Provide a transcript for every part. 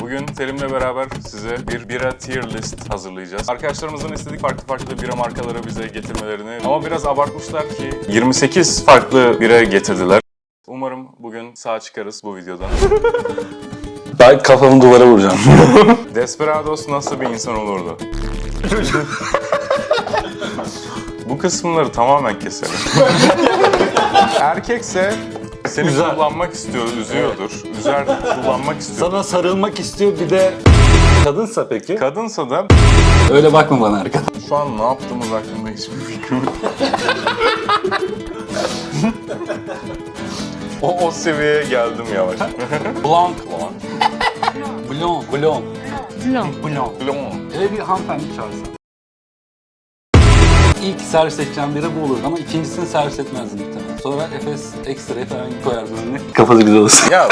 Bugün Selim'le beraber size bir bira tier list hazırlayacağız. Arkadaşlarımızın istedik farklı farklı bira markaları bize getirmelerini ama biraz abartmışlar ki 28 farklı bira getirdiler. Umarım bugün sağ çıkarız bu videodan. Ben kafamı duvara vuracağım. Desperados nasıl bir insan olurdu? Bu kısımları tamamen keselim. Erkekse seni Üzer. kullanmak istiyor, üzüyordur. Üzer kullanmak istiyor. Sana sarılmak istiyor bir de... Kadınsa peki? Kadınsa da Öyle bakma bana arkadan. şu an ne yaptığımız hakkında hiçbir fikrim yok. o, o seviyeye geldim yavaş. Blanc. Blanc. Blanc. Blanc. Blanc. Blanc. Öyle bir hanımefendi çağırsın. İlk servis edeceğim biri bu olurdu ama ikincisini servis etmezdim muhtemelen. Sonra Efes ekstrayı falan koyardım önüne. Kafası güzel olsun. Ya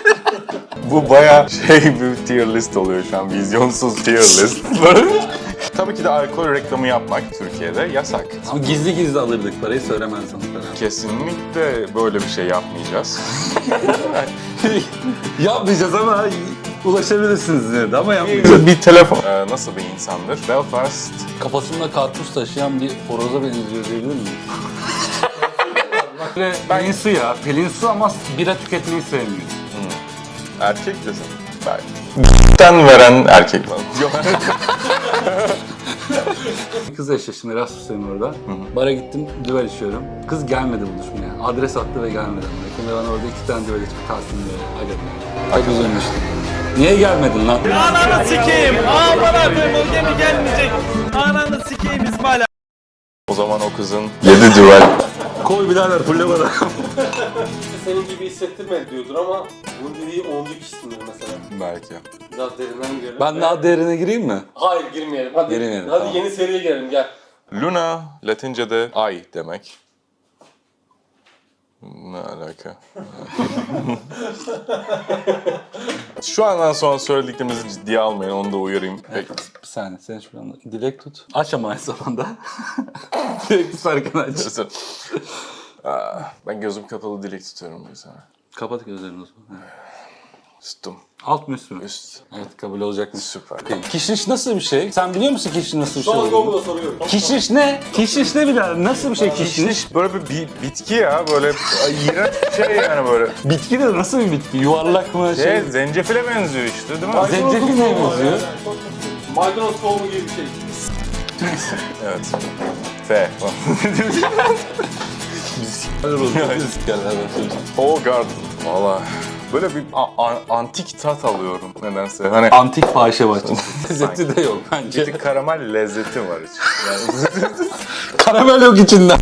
bu baya şey bir tier list oluyor şu an. Vizyonsuz tier list. Tabii ki de alkol reklamı yapmak Türkiye'de yasak. Ama gizli gizli alırdık parayı söylemezdim falan. Kesinlikle böyle bir şey yapmayacağız. Yapmayacağız ama ulaşabilirsiniz dedi ama yapmayacağız. bir telefon. Ee, nasıl bir insandır? Belfast Kafasında kartuş taşıyan bir horoza benziyor diyebilir miyim? Böyle Pelin su ya. Pelin su ama bira tüketmeyi sevmiyor. erkek desin. Ben. G***ten veren erkek var. Yok. Kızla eşleştim Erasmus'tayım orada. Bara gittim düvel içiyorum. Kız gelmedi buluşmaya. Adres attı ve gelmedi. Ve ben orada iki tane düvel içip kalsın diye. Aga. Çok üzülmüştüm. Niye gelmedin lan? Ananı sikeyim. Aman abim o gemi gelmeyecek. Ananı sikeyim İsmail o zaman o kızın 7 düvel. Koy birader fulle bana. senin gibi hissettirmedi diyordur ama bunun dediği 10. kişisindir mesela. Belki. Biraz derinden girelim. ben daha derine gireyim mi? Hayır girmeyelim. Hadi, Girmeyelim, hadi tamam. yeni seriye girelim gel. Luna Latince'de ay demek. Ne alaka? Şu andan sonra söylediklerimizi ciddiye almayın, onu da uyarayım. Peki. Bir saniye sen şuradan dilek tut. Aç ama aynı zamanda. Dilek tut arkana aç. Aa, ben gözüm kapalı dilek tutuyorum bu sana. Kapat gözlerini o zaman. Tuttum. Alt mı üst mü? Üst. Evet kabul olacak mı? Süper. Kişniş nasıl bir şey? Sen biliyor musun kişniş nasıl bir şey Son olduğunu? Google'a soruyorum. Kişniş ne? Kişniş ne birader? Nasıl bir şey kişniş? Böyle bir bi- bitki ya, böyle iğrenç bir şey yani böyle. Bitki de nasıl bir bitki? Yuvarlak mı? Şey, Şey, zencefile benziyor işte değil mi? Zencefil ne benziyor? Maydanoz tohumu gibi bir şey. Evet. F. oh garden. Valla. Böyle bir a- a- antik tat alıyorum nedense. Hani Antik fahişe bahçesi. Lezzeti de yok bir bence. tık karamel lezzeti var içinde. Yani Karamel yok içinde.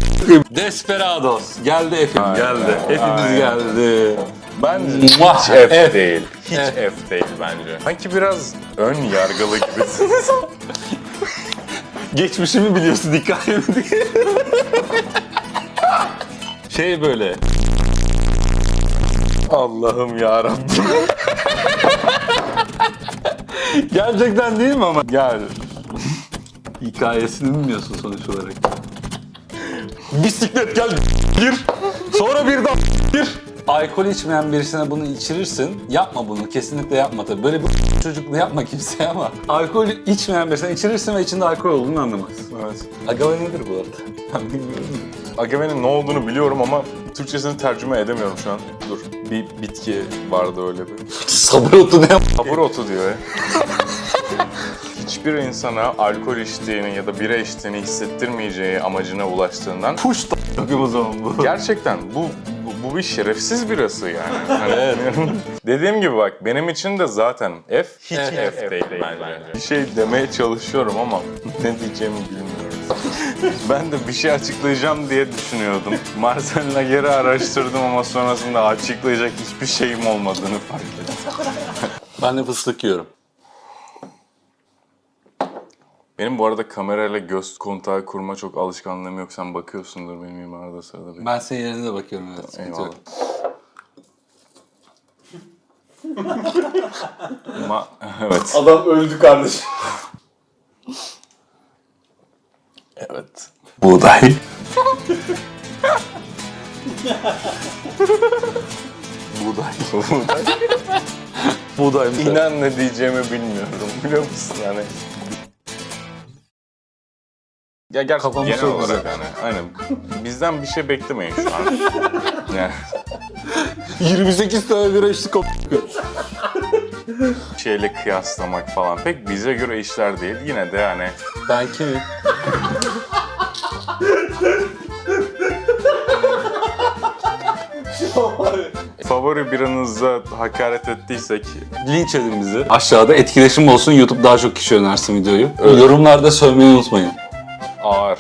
Desperados. Geldi Efim Aynen. geldi. Efimiz Aynen. geldi. bence Muah, hiç F, F. değil. Hiç F. F değil bence. Sanki biraz ön yargılı gibisiniz. Geçmişimi biliyorsun dikkat edin. şey böyle. Allah'ım ya Rabbim. Gerçekten değil mi ama? Gel. Hikayesini bilmiyorsun sonuç olarak. Bisiklet gel gir. Sonra bir daha gir. Alkol içmeyen birisine bunu içirirsin. Yapma bunu. Kesinlikle yapma tabii. Böyle bir çocukluğu yapma kimseye ama. Alkol içmeyen birisine içirirsin ve içinde alkol olduğunu anlamaz. Evet. Agave nedir bu arada? Ben bilmiyorum. Agave'nin ne olduğunu biliyorum ama Türkçesini tercüme edemiyorum şu an. Dur. Bir bitki vardı öyle bir. Sabır otu ne? Kabur otu diyor ya. Hiçbir insana alkol içtiğini ya da bira içtiğini hissettirmeyeceği amacına ulaştığından Puş da o zaman bu. gerçekten bu, bu, bir şerefsiz birası yani. Hani, dediğim gibi bak benim için de zaten F hiç F, değil, bence. Bir şey demeye çalışıyorum ama ne diyeceğimi bilmiyorum. ben de bir şey açıklayacağım diye düşünüyordum. Marcel'la geri araştırdım ama sonrasında açıklayacak hiçbir şeyim olmadığını fark ettim. Ben de fıstık yiyorum. Benim bu arada kamerayla göz kontağı kurma çok alışkanlığım yok. Sen bakıyorsundur benim arada sırada. Bir. Ben senin yerine de bakıyorum evet. Eyvallah. Ma evet. Adam öldü kardeşim. Evet. Buğday. Buğday. Buğday. Buğday. İnan ne diyeceğimi bilmiyorum biliyor musun yani. Ya gerçekten genel olarak güzel. yani aynen bizden bir şey beklemeyin şu an. yani 28 tane bira içtik o şeyle kıyaslamak falan pek bize göre işler değil. Yine de yani Ben kimim? favori biranıza hakaret ettiysek Linç edin bizi. Aşağıda etkileşim olsun. YouTube daha çok kişi önersin videoyu. Yorumlarda söylemeyi unutmayın. Ağır.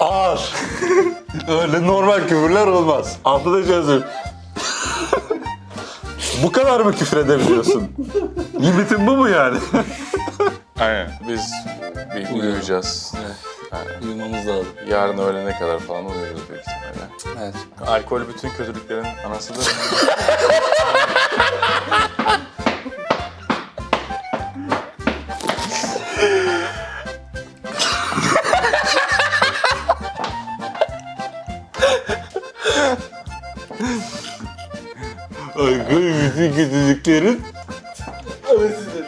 Ağır. Öyle normal küfürler olmaz. Çözüm. bu kadar mı küfür edebiliyorsun? Limitin bu mu yani? Aynen biz bir uyuyacağız. Uyumamız lazım. Yarın öğlene kadar falan uyuyoruz büyük ihtimalle. Evet. Alkol bütün kötülüklerin anasıdır. Kötülüklerin Anasıdır.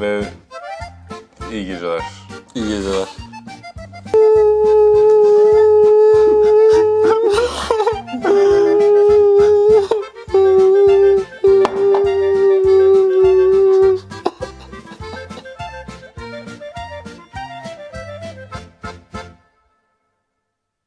Ve iyi geceler. iyi geceler.